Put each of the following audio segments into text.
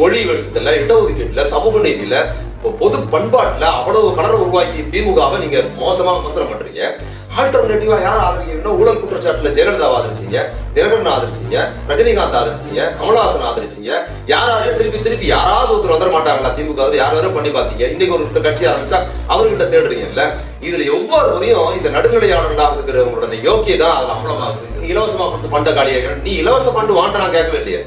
மொழி வருஷத்துல இடஒதுக்கீட்டுல சமூக நீதியில இப்போ பொது பண்பாட்டுல அவ்வளவு கடனை உருவாக்கி திமுகவை நீங்க மோசமா விமர்சனம் பண்றீங்க ஆல்டர்னேட்டிவா யார் ஆதரிக்கிறீங்கன்னா ஊழல் குற்றச்சாட்டுல ஜெயலலிதாவை ஆதரிச்சீங்க தினகரன் ஆதரிச்சீங்க ரஜினிகாந்த் ஆதரிச்சீங்க கமலஹாசன் ஆதரிச்சீங்க. யாராவது திருப்பி திருப்பி யாராவது ஒருத்தர் வந்துட மாட்டாங்களா திமுக வது யார் யாரும் பண்ணி பார்த்தீங்க இன்னைக்கு ஒரு கட்சி ஆரம்பிச்சா அவர்கிட்ட தேடுறீங்கல்ல. இதுல ஒவ்வொரு முறையும் இந்த நடுநிலையாளர்களாக இருக்கிறவங்களோட இந்த யோக்கியம் தான் அதுல அம்பலமாகுது. நீ இலவசமா கொடுத்து ஃபண்ட காலியாக நீ இலவச ஃபண்டு வாண்ட நான் கேட்கவே இல்லையே.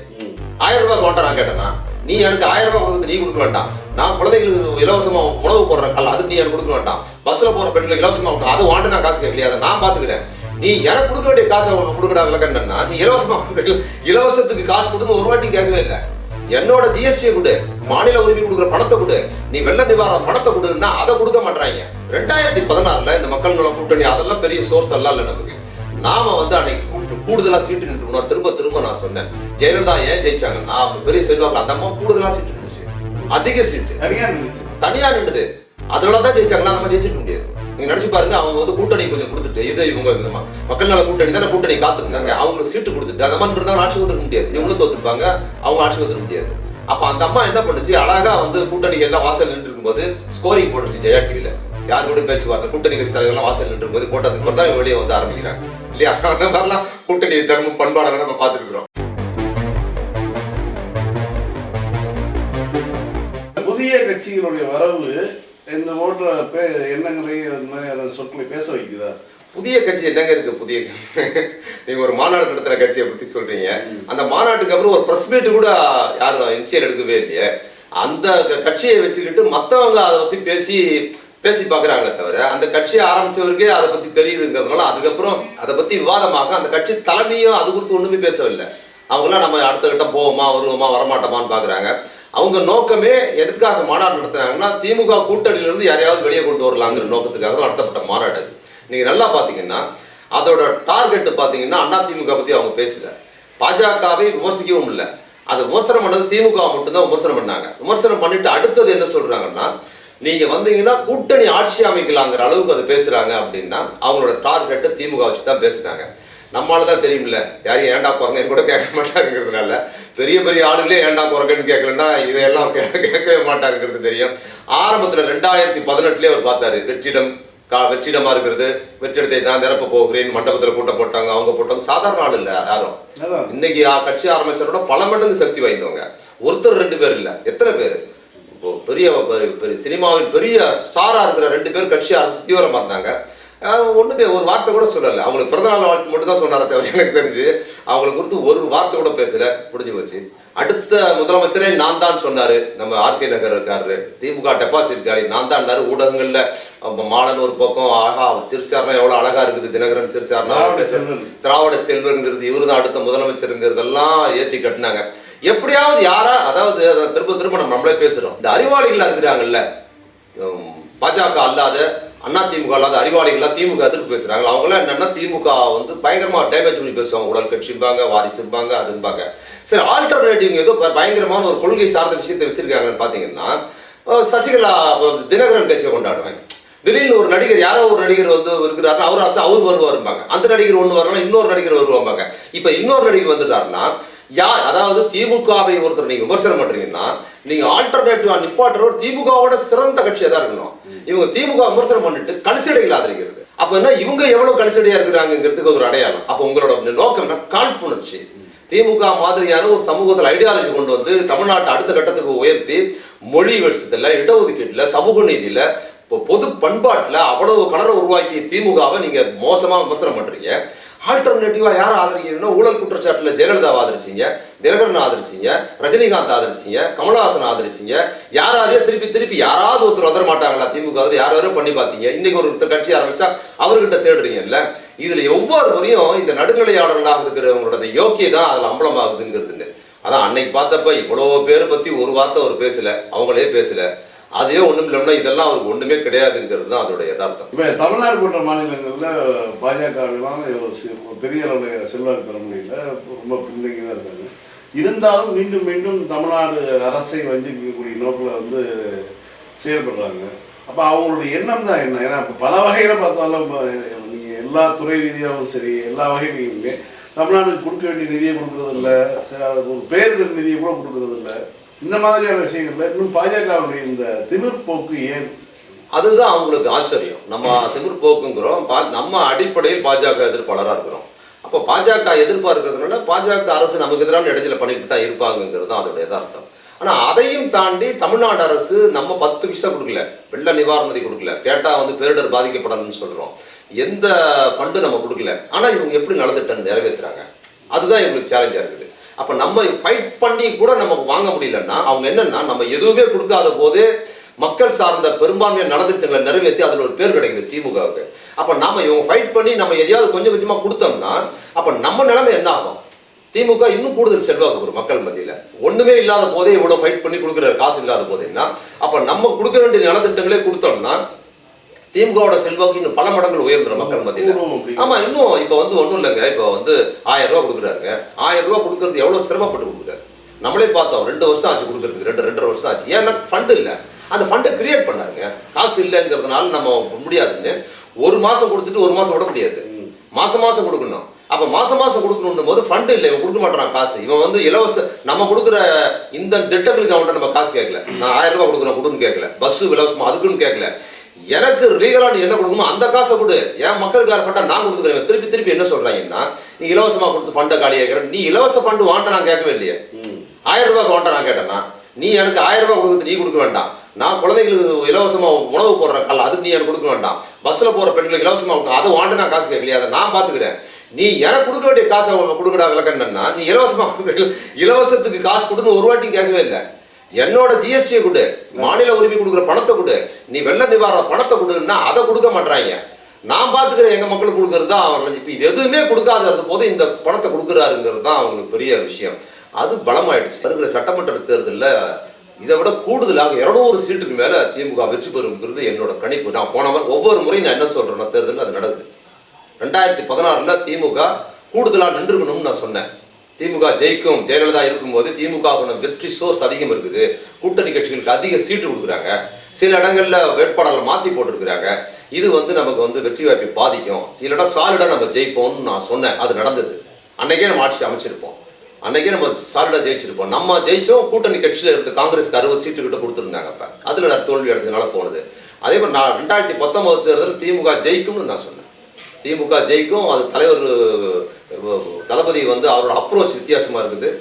ஆயிரம் ரூபாய் வாண்ட நான் நீ எனக்கு ஆயிரம் ரூபாய் கொடுத்து நீ கொடுக்க வேண்டாம். நான் குழந்தைகளுக்கு இலவசமா உணவு போடுற கல் அது நீ எனக்கு கொடுக்க வேண்டாம். பஸ்ல போற பெண்களுக்கு இலவசமா கொடுக்க அது வாண்டு நான் காசு கேட்கலையா? அதை நான் பாத்துக்கிறேன் நீ எனக்கு கொடுக்க வேண்டிய காசை உனக்கு கொடுக்கடா விளக்கன்னா நீ இலவசமா இலவசத்துக்கு காசு கொடுத்து ஒரு வாட்டி கேட்கவே இல்லை. என்னோட ஜிஎஸ்டி கொடு மாநில உரிமை கொடுக்குற பணத்தை கொடு நீ வெள்ள நிவாரண பணத்தை கொடுன்னா அதை கொடுக்க மாட்டாங்க ரெண்டாயிரத்தி பதினாறுல இந்த மக்கள் நல கூட்டணி அதெல்லாம் பெரிய சோர்ஸ் எல்லாம் இல்லை நமக்கு. நாம வந்து அன்னைக்கு கூடுதலா சீட்டு நின்றுக்கணும் திரும்ப திரும்ப நான் சொன்னேன். ஜெயலலிதா ஏன் ஜெயிச்சாங்கன்னா அவங்க பெரிய செல்வாக்கு. அந்த அம்மா கூடுதலா சீட்டு இருந்துச்சு அதிக சீட்டு. தனியா நின்றுது அதனாலதான் ஜெயிச்சாங்கன்னா நம்ம ஜெயிச்சிருக்க முடியாது. நீங்க நினைச்சு பாருங்க அவங்க வந்து கூட்டணி கொஞ்சம் கொடுத்துட்டு இது இவங்க மக்கள் நல கூட்டணி தானே கூட்டணி காத்திருந்தாங்க. அவங்களுக்கு சீட்டு கொடுத்துட்டு அந்த மாதிரி இருந்தாங்க ஆட்சி வந்துருக்க முடியாது. இவங்களும் தோத்துருப்பாங்க அவங்க ஆட்சி வந்துருக்க முடியாது. அப்ப அந்த அம்மா என்ன பண்ணுச்சு? அழகா வந்து கூட்டணி எல்லாம் வாசல் நின்று இருக்கும்போது ஸ்கோரிங் போட்டுச்சு ஜெயா டிவில யார் கூட பேச்சுவார்த்தை கூட்டணி கட்சி தலைவர்லாம் வாசல் நின்று இருக்கும்போது போட்டதுக்கு அப்புறம் தான் வெளியே வந்து ஆரம்பிக்கிறாங்க. இல்லையா? அந்த மாதிரிலாம் கூட்டணி தர்மம் பண்பாடை நம்ம பார்த்துருக்குறோம். புதிய கட்சிகளுடைய வரவு இந்த போன்ற பே எண்ணங்களை இந்த மாதிரியான சொற்களை பேச வைக்குதா? புதிய கட்சி என்னங்க இருக்கு புதிய நீங்க ஒரு மாநாடு நடத்துற கட்சியை பத்தி சொல்றீங்க. அந்த மாநாட்டுக்கு அப்புறம் ஒரு பிரஸ் மீட் கூட யாரும் இன்சியல் எடுக்கவே இல்லையே. அந்த கட்சியை வச்சுக்கிட்டு மத்தவங்க அதை பத்தி பேசி பேசி பார்க்குறாங்களே தவிர அந்த கட்சியை ஆரம்பித்தவருக்கே அதை பற்றி தெரியுதுங்கிறதுனால அதுக்கப்புறம் அதை பற்றி விவாதமாக அந்த கட்சி தலைமையும் அது குறித்து ஒன்றுமே பேசவில்லை. அவங்களாம் நம்ம அடுத்த கட்டம் போவோமா வருவோமா வரமாட்டோமான்னு பார்க்குறாங்க. அவங்க நோக்கமே எதுக்காக மாநாடு நடத்துனாங்கன்னா திமுக கூட்டணியிலிருந்து யாரையாவது வெளியே கொண்டு வரலாங்கிற நோக்கத்துக்காக தான் நடத்தப்பட்ட மாநாடு அது. நீங்கள் நல்லா பார்த்தீங்கன்னா அதோட டார்கெட் அண்ணா அதிமுக பற்றி அவங்க பேசல. பாஜகவை விமர்சிக்கவும் இல்லை. அதை விமர்சனம் பண்ணது திமுக மட்டும்தான் விமர்சனம் பண்ணாங்க. விமர்சனம் பண்ணிட்டு அடுத்தது என்ன சொல்கிறாங்கன்னா நீங்க வந்தீங்கன்னா கூட்டணி ஆட்சி அமைக்கலாங்கிற அளவுக்கு அது பேசுறாங்க அப்படின்னா அவங்களோட டார்கெட்டை திமுக வச்சு தான் பேசுறாங்க. நம்மளால தான் தெரியும்ல யாரையும் ஏண்டா குரங்க? கூட கேட்க மாட்டாருங்கிறதுனால. பெரிய பெரிய ஆளுகளே ஏண்டா குரங்கன்னு கேட்கலன்னா இதையெல்லாம் கேட்கவே மாட்டாருங்கிறது தெரியும். ஆரம்பத்துல ரெண்டாயிரத்தி பதினெட்டுலேயே அவர் பார்த்தாரு வெற்றிடம் கா வெற்றிடமா இருக்கிறது வெற்றிடத்தை நான் நிரப்ப போகிறேன் மண்டபத்துல கூட்டம் போட்டாங்க அவங்க போட்டாங்க. சாதாரண ஆள் இல்ல யாரும். இன்னைக்கு கட்சி ஆரம்பிச்சவரோட பல மடங்கு சக்தி வாய்ந்தவங்க. ஒருத்தர் ரெண்டு பேர் இல்ல எத்தனை பேர்? பெரிய பெரிய- பெரிய சினிமாவின் பெரிய ஸ்டாரா இருக்கிற ரெண்டு பேர் கட்சி ஆரம்பிச்சு தீவிரமா இருந்தாங்க. ஒண்ணுமே ஒரு வார்த்தை கூட சொல்லல. அவங்களுக்கு பிறந்தநாள் வாழ்த்து மட்டும் தான் சொன்னாரே தவிர எனக்கு தெரிஞ்சு அவங்களை குறித்து ஒரு வார்த்தை கூட பேசல. முடிஞ்சு போச்சு. அடுத்த முதலமைச்சரே நான் தான் சொன்னாரு. நம்ம ஆர்கே நகர் இருக்காரு. திமுக டெபாசிட் காலி நான் தான் ஊடகங்கள்ல மாலன் ஒரு பக்கம் ஆஹா அவர் சிரிச்சாருன்னா எவ்வளவு அழகா இருக்குது தினகரன் சிரிச்சாருன்னா திராவிட செல்வருங்கிறது இவரு தான் அடுத்த முதலமைச்சருங்கிறதெல்லாம் ஏத்தி கட்டினாங்க. எப்படியாவது யாரா அதாவது திரும்ப திரும்ப நம்ம நம்மளே பேசுறோம். இந்த அறிவாளிகளா இருக்கிறாங்கல்ல. பாஜக அல்லாத அண்ணா திமுக அல்லாத அறிவாளிகளா திமுக எதிர்ப்பு பேசுறாங்க. அவங்களாம் என்னன்னா திமுக வந்து பயங்கரமா டேமேஜ் பண்ணி பேசுவாங்க. உடல் கட்சிம்பாங்க வாரிசும்பாங்க அதும்பாங்க சரி ஆல்டர்னேட்டிவ் ஏதோ பயங்கரமான ஒரு கொள்கை சார்ந்த விஷயத்தை வச்சிருக்காங்கன்னு பாத்தீங்கன்னா சசிகலா தினகரன் கட்சியை கொண்டாடுவாங்க. திடீர்னு ஒரு நடிகர் யாரோ ஒரு நடிகர் வந்து இருக்கிறாருன்னா அவர் அவர் வருவாருப்பாங்க அந்த நடிகர் ஒன்று வரலாம் இன்னொரு நடிகர் வருவாங்க இப்போ இன்னொரு நடிகர் வந்துட்டாருன்னா யார் அதாவது திமுகவை ஒருத்தர் நீங்க விமர்சனம் பண்றீங்கன்னா நீங்க ஆல்டர்னேட்டிவா நிப்பாட்டுறவர் திமுகவோட சிறந்த கட்சியா தான் இருக்கணும். இவங்க திமுக விமர்சனம் பண்ணிட்டு கலிசடைகள் ஆதரிக்கிறது. அப்ப என்ன இவங்க எவ்வளவு கலிசடையா இருக்கிறாங்கிறதுக்கு ஒரு அடையாளம். அப்ப உங்களோட நோக்கம் என்ன? காழ்ப்புணர்ச்சி. திமுக மாதிரியான ஒரு சமூகத்தில் ஐடியாலஜி கொண்டு வந்து தமிழ்நாட்டை அடுத்த கட்டத்துக்கு உயர்த்தி மொழி வரிசத்தில் இடஒதுக்கீட்டில் சமூக நீதியில் இப்போ பொது பண்பாட்டில் அவ்வளவு கலரை உருவாக்கிய திமுகவை நீங்கள் மோசமாக விமர்சனம் பண்ணுறீங்க ஆல்டர்னேட்டிவாக யார் ஆதரிக்கிறீங்கன்னா ஊழல் குற்றச்சாட்டில் ஜெயலலிதாவை ஆதரிச்சிங்க தினகரன் ஆதரிச்சிங்க ரஜினிகாந்த் ஆதரிச்சீங்க கமலஹாசன் ஆதரிச்சீங்க. யாராரையோ திருப்பி திருப்பி யாராவது ஒருத்தர் வந்துட மாட்டாங்களா திமுக யார் யாரோ பண்ணி பார்த்தீங்க. இன்னைக்கு ஒரு ஒருத்தர் கட்சி ஆரம்பிச்சா அவர்கிட்ட தேடுறீங்கல்ல. இதில் ஒவ்வொரு முறையும் இந்த நடுநிலையாளர்களாக இருக்கிறவங்களோட யோக்கிய தான் அதில் அம்பலமாகுதுங்கிறதுங்க அதான் அன்னைக்கு பார்த்தப்ப இவ்வளோ பேர் பற்றி ஒரு வார்த்தை அவர் பேசலை அவங்களே பேசல. அதே ஒண்ணும் இல்லைன்னா இதெல்லாம் அவருக்கு ஒண்ணுமே கிடையாதுங்கிறது தான் அதோட யதார்த்தம். இப்போ தமிழ்நாடு போன்ற மாநிலங்களில் பாஜகவெல்லாம் ஒரு சி- பெரிய அளவில் செல்வாக்கு பெற முடியல. ரொம்ப பின்தங்கி தான் இருக்காங்க இருந்தாலும் மீண்டும் மீண்டும் தமிழ்நாடு அரசை வஞ்சிக்கக்கூடிய நோக்கில் வந்து செயல்படுறாங்க. அப்போ அவங்களுடைய எண்ணம் தான் என்ன? ஏன்னா இப்போ பல வகையில் பார்த்தாலும் நீங்கள் எல்லா துறை ரீதியாகவும் சரி எல்லா வகையிலையுமே தமிழ்நாட்டுக்கு கொடுக்க வேண்டிய நிதியை கொடுக்கறது இல்ல ஒரு பேரிடர் நிதியை கூட கொடுக்கறது இல்லை இந்த மாதிரியான விஷயங்கள்ல இன்னும் பாஜகவுடைய இந்த திமிர்போக்கு ஏன்? அதுதான் அவங்களுக்கு ஆச்சரியம். நம்ம திமிர் போக்குங்கிறோம் பா- நம்ம அடிப்படையில் பாஜக எதிர்ப்பாளராக இருக்கிறோம். அப்போ பாஜக எதிர்பார்க்கறதுனால பாஜக அரசு நமக்கு எதிரான இடைஞ்சல பண்ணிட்டு தான் இருப்பாங்கங்கிறது தான் அதோட யதார்த்தம். ஆனால் அதையும் தாண்டி தமிழ்நாடு அரசு நம்ம பத்து பைசா கொடுக்கல. வெள்ள நிவாரண நிதி கொடுக்கல. கேட்டா வந்து பேரிடர் பாதிக்கப்படணும்னு சொல்கிறோம் எந்த ஃபண்டு நம்ம கொடுக்கல. ஆனால் இவங்க எப்படி நலத்திட்டம் நிறைவேற்றுறாங்க அதுதான் இவங்களுக்கு சேலஞ்சாக இருக்குது. அப்போ நம்ம ஃபைட் பண்ணி கூட நமக்கு வாங்க முடியலன்னா அவங்க என்னன்னா நம்ம எதுவுமே கொடுக்காத போதே மக்கள் சார்ந்த பெரும்பான்மையான நலத்திட்டங்களை நிறைவேற்றி அதில் ஒரு பேர் கிடைக்குது திமுகவுக்கு. அப்போ நாம இவங்க ஃபைட் பண்ணி நம்ம எதையாவது கொஞ்சம் கொஞ்சமாக கொடுத்தோம்னா அப்போ நம்ம நிலைமை என்ன ஆகும்? திமுக இன்னும் கூடுதல் செல்வாக்கு வரும் மக்கள் மத்தியில். ஒன்றுமே இல்லாத போதே இவ்வளோ ஃபைட் பண்ணி கொடுக்குற காசு இல்லாத போதேன்னா அப்போ நம்ம கொடுக்க வேண்டிய நலத்திட்டங்களே கொடுத்தோம்னா திமுகவோட செல்வாக்கு இன்னும் பல மடங்கு உயர்ந்துடும் மக்கள் மத்தியில. ஆமா இன்னும் இப்ப வந்து ஒண்ணும் இல்லைங்க. இப்ப வந்து ஆயிரம் ரூபாய் கொடுக்குறாருங்க. ஆயிரம் ரூபாய் கொடுக்கறது எவ்வளவு சிரமப்பட்டு கொடுக்குறாரு? நம்மளே பார்த்தோம் ரெண்டு வருஷம் ஆச்சு கொடுக்கறதுக்கு ரெண்டு ரெண்டரை வருஷம் ஆச்சு. ஏன்னா ஃபண்ட் இல்ல. அந்த ஃபண்டை கிரியேட் பண்ணாருங்க. காசு இல்லைங்கிறதுனால நம்ம முடியாதுன்னு ஒரு மாசம் கொடுத்துட்டு ஒரு மாசம் விட முடியாது. மாசம் மாசம் கொடுக்கணும். அப்ப மாசம் மாசம் கொடுக்கணும் போது ஃபண்ட் இல்லை. இவன் கொடுக்க மாட்டான் காசு. இவன் வந்து இலவச நம்ம கொடுக்குற இந்த திட்டங்களுக்கு அவன்கிட்ட நம்ம காசு கேட்கல. நான் ஆயிரம் ரூபாய் கொடுக்குறேன் கொடுன்னு கேட்கல. பஸ் இலவசமா அதுக்குன்னு கேட்கல. எனக்கு லீகலா நீ என்ன கொடுக்கணுமோ அந்த காசை கொடு. என் மக்களுக்கார ஃபண்டை நான் கொடுத்துக்கிறேன். திருப்பி திருப்பி என்ன சொல்றாங்கன்னா நீ இலவசமா கொடுத்து ஃபண்டை காலி கேட்கறேன் நீ இலவச ஃபண்டு வாண்ட நான் கேட்கவே இல்லையே. ஆயிரம் ரூபாய்க்கு வாண்ட நான் கேட்டேன்னா நீ எனக்கு ஆயிரம் ரூபாய் கொடுக்குறது நீ கொடுக்க வேண்டாம். நான் குழந்தைங்களுக்கு இலவசமா உணவு போடுற கால அதுக்கு நீ எனக்கு கொடுக்க வேண்டாம். பஸ்ல போற பெண்களுக்கு இலவசமா கொடுக்க அதை வாண்ட நான் காசு கேட்கலையே அதை நான் பாத்துக்கிறேன். நீ எனக்கு கொடுக்க வேண்டிய காசை கொடுக்கடா விளக்கம் என்னன்னா நீ இலவசமா கொடுக்க இலவசத்துக்கு காசு கொடுன்னு ஒரு வாட்டி கேட்கவே இல்லை. என்னோட ஜிஎஸ்டியை கொடு. மாநில உரிமை கொடுக்குற பணத்தை கொடு. நீ வெள்ள நிவாரண பணத்தை கொடுன்னா அதை கொடுக்க மாட்றாங்க. நான் பார்த்துக்கிறேன் எங்க மக்களுக்கு கொடுக்கறது தான் அவங்க இப்போ இது எதுவுமே கொடுக்காத போது இந்த பணத்தை கொடுக்குறாருங்கிறது தான் அவங்களுக்கு பெரிய விஷயம். அது பலமாயிடுச்சு. வருகிற சட்டமன்ற தேர்தலில் இதை விட கூடுதலாக இருநூறு சீட்டுக்கு மேல திமுக வெற்றி பெறுங்கிறது என்னோட கணிப்பு. நான் போனவர் ஒவ்வொரு முறையும் நான் என்ன சொல்றேன்னா தேர்தலில் அது நடக்குது. ரெண்டாயிரத்தி பதினாறுல திமுக கூடுதலா நின்றுக்கணும்னு நான் சொன்னேன். திமுக ஜெயிக்கும் ஜெயலலிதா இருக்கும்போது திமுக வெற்றி சோர்ஸ் அதிகம் இருக்குது. கூட்டணி கட்சிகளுக்கு அதிக சீட்டு கொடுக்குறாங்க. சில இடங்கள்ல வேட்பாளர்களை மாத்தி போட்டிருக்கிறாங்க. இது வந்து நமக்கு வந்து வெற்றி வாய்ப்பை பாதிக்கும். சில இடம் சாலிடா நம்ம ஜெயிப்போம்னு நான் சொன்னேன். அது நடந்தது. அன்னைக்கே நம்ம ஆட்சி அமைச்சிருப்போம். அன்னைக்கே நம்ம சாலிடா ஜெயிச்சிருப்போம். நம்ம ஜெயிச்சோம் கூட்டணி கட்சியில இருந்து காங்கிரஸ்க்கு அறுபது சீட்டு கிட்ட கொடுத்துருந்தாங்க அப்ப. அதுல நான் தோல்வி அடைஞ்சதுனால போனது. அதே மாதிரி நான் ரெண்டாயிரத்தி பத்தொன்பது தேர்தல் திமுக ஜெயிக்கும்னு நான் சொன்னேன். திமுக ஜெயிக்கும் அது தலைவர் தளபதி வந்து அவரோட அப்ரோச் வித்தியாசமா இருக்குது.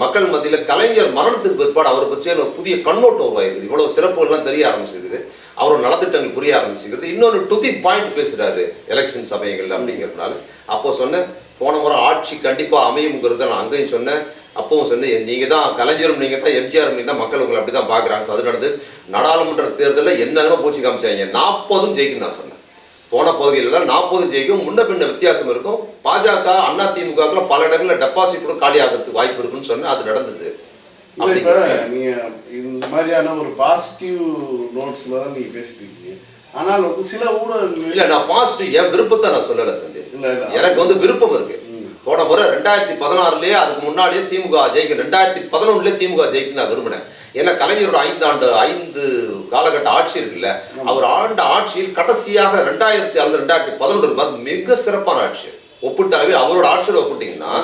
மக்கள் மத்தியில் கலைஞர் மரணத்துக்கு பிற்பாடு அவரை பற்றிய ஒரு புதிய கண்ணோட்டம் உருவாயிருக்குது இவ்வளவு சிறப்புகள்லாம் தெரிய ஆரம்பிச்சிருக்குது. அவரோட நலத்திட்டங்கள் புரிய ஆரம்பிச்சிருக்குது. இன்னொரு டுதி பாயிண்ட் பேசுறாரு எலெக்ஷன் சமயங்கள் அப்படிங்கிறதுனால. அப்போ சொன்னேன் போன முறை ஆட்சி கண்டிப்பாக அமையுங்கிறத நான் அங்கேயும் சொன்னேன். அப்பவும் சொன்னேன் நீங்க தான் கலைஞரும் நீங்க தான் எம்ஜிஆர் நீங்க தான் மக்கள் உங்களை அப்படி தான் பார்க்குறாங்க. ஸோ அது நடந்து நாடாளுமன்ற தேர்தலில் என்னென்னமோ பூச்சி காமிச்சாங்க. நாற்பதும் ஜெயிக்கும் நான் சொன்னேன். போன பகுதியில் தான் நாற்பது ஜெயிக்கும். முன்ன பின்ன வித்தியாசம் இருக்கும். பாஜக அண்ணா திமுக பல இடங்களில் டெபாசிட் கூட காலி ஆகிறதுக்கு வாய்ப்பு இருக்குன்னு சொன்னேன் அது நடந்தது. இந்த மாதிரியான ஒரு பாசிட்டிவ் நோட்ஸ்ல தான் நீங்க பேசிட்டு இருக்கீங்க. ஆனால் வந்து சில ஊடகங்கள் இல்ல நான் பாசிட்டிவ் என் விருப்பத்தை நான் சொல்லல இல்ல எனக்கு வந்து விருப்பம் இருக்கு. போன முறை ரெண்டாயிரத்தி பதினாறுலயே அதுக்கு முன்னாடியே திமுக ஜெயிக்கும் ரெண்டாயிரத்தி பதினொன்னுலயே திமுக ஜெயிக்கும் நான் விரும்பினேன். ஏன்னா கலைஞரோட ஐந்தாண்டு ஐந்து காலகட்ட ஆட்சி இருக்குல்ல அவர் ஆண்ட ஆட்சியில் கடைசியாக ரெண்டாயிரத்தி அல்லது ரெண்டாயிரத்தி பதினொன்று மிக சிறப்பான ஆட்சி. ஒப்பிட்ட அளவில் அவரோட ஆட்சியோட ஒப்பிட்டீங்கன்னா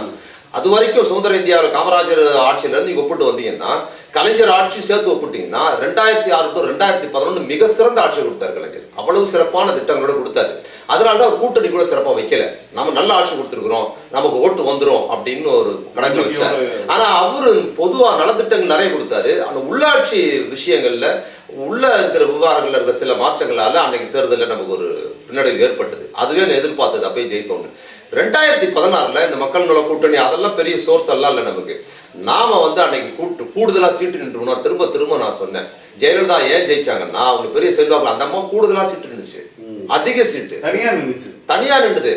அது வரைக்கும் சுதந்திர இந்தியாவில் காமராஜர் ஆட்சியில இருந்து ஒப்பிட்டு வந்தீங்கன்னா கலைஞர் ஆட்சி சேர்த்து ஒப்பிட்டீங்கன்னா ரெண்டாயிரத்தி ஆறு டு ரெண்டாயிரத்தி பதினொன்று மிக சிறந்த ஆட்சி கொடுத்தார் கலைஞர். அவ்வளவு சிறப்பான திட்டங்களோட கொடுத்தாரு. அதனால தான் கூட்டணி கூட சிறப்பா வைக்கல. நம்ம நல்ல ஆட்சி கொடுத்துருக்குறோம். நமக்கு ஓட்டு அப்படின்னு ஒரு கணக்கு வச்சார். ஆனா அவரு பொதுவா நலத்திட்டங்கள் நிறைய கொடுத்தாரு. ஆனா உள்ளாட்சி விஷயங்கள்ல உள்ள இருக்கிற விவகாரங்கள்ல இருக்கிற சில மாற்றங்களால அன்னைக்கு தேர்தலில் நமக்கு ஒரு பின்னடைவு ஏற்பட்டது. அதுவே நான் எதிர்பார்த்தது அப்பயே ஜெயிக்கணும்னு ரெண்டாயிரத்தி பதினாறுல இந்த மக்கள் நல கூட்டணி அதெல்லாம் பெரிய சோர்ஸ் எல்லாம் இல்லை நமக்கு. நாம வந்து அன்னைக்கு கூட்டு கூடுதலா சீட்டு நின்றுணும் திரும்ப திரும்ப நான் சொன்னேன். ஜெயலலிதா ஏன் ஜெயிச்சாங்கன்னா அவங்க பெரிய செல்வாக்கு அந்த அம்மா கூடுதலா சீட்டு நின்றுச்சு. அதிக சீட்டு. தனியா நின்றுச்சு தனியா நின்றுது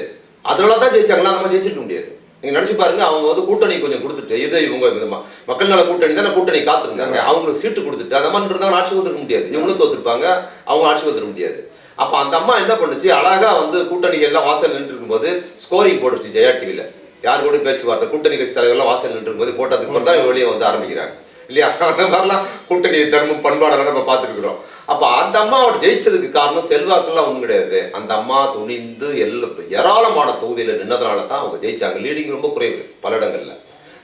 அதனால தான் ஜெயிச்சாங்களா நம்ம ஜெயிச்சிருக்க முடியாது. நீங்க நினைச்சு பாருங்க அவங்க வந்து கூட்டணி கொஞ்சம் கொடுத்துட்டு இது இவங்க ம- மக்கள் நல கூட்டணி தானே கூட்டணி காத்திருந்தாங்க. அவங்களுக்கு சீட்டு கொடுத்துட்டு அந்த மாதிரி இருந்தாங்க ஆட்சி வந்துருக்க முடியாது. இவங்களும் தோத்துருப்பாங்க அவங்க ஆட்சி வந்துருக்க முடியாது. அப்ப அந்த அம்மா என்ன பண்ணுச்சு? அழகா வந்து கூட்டணி எல்லாம் வாசல் நின்று இருக்கும்போது ஸ்கோரிங் போட்டுச்சு ஜெயா டிவில யார் கூட பேச்சுவார்த்தை கூட்டணி கட்சி தலைவர்லாம் வாசல் நின்று இருக்கும்போது போட்டதுக்கு தான் வெளியே வந்து ஆரம்பிக்கிறாங்க. இல்லையா? அந்த மாதிரிலாம் கூட்டணி தர்மம் பண்பாடெல்லாம் நம்ம பார்த்துருக்குறோம். அப்போ அந்த அம்மா அவர் ஜெயிச்சதுக்கு காரணம் செல்வாக்கெல்லாம் ஒண்ணும் கிடையாது. அந்த அம்மா துணிந்து எல்லா ஏராளமான தொகுதியில் நின்னதுனால தான் அவங்க ஜெயிச்சாங்க. லீடிங் ரொம்ப குறைவு பல இடங்களில்.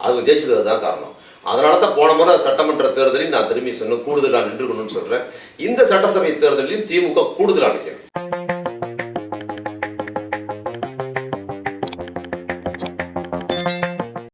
அவங்க ஜெயிச்சது தான் காரணம். அதனால தான் போன முறை சட்டமன்ற தேர்தலில் நான் திரும்பி சொன்னேன். கூடுதலாக நின்றுக்கணும்னு சொல்கிறேன் இந்த சட்டசபை தேர்தலையும் திமுக கூடுதலாக நிற்கிறேன்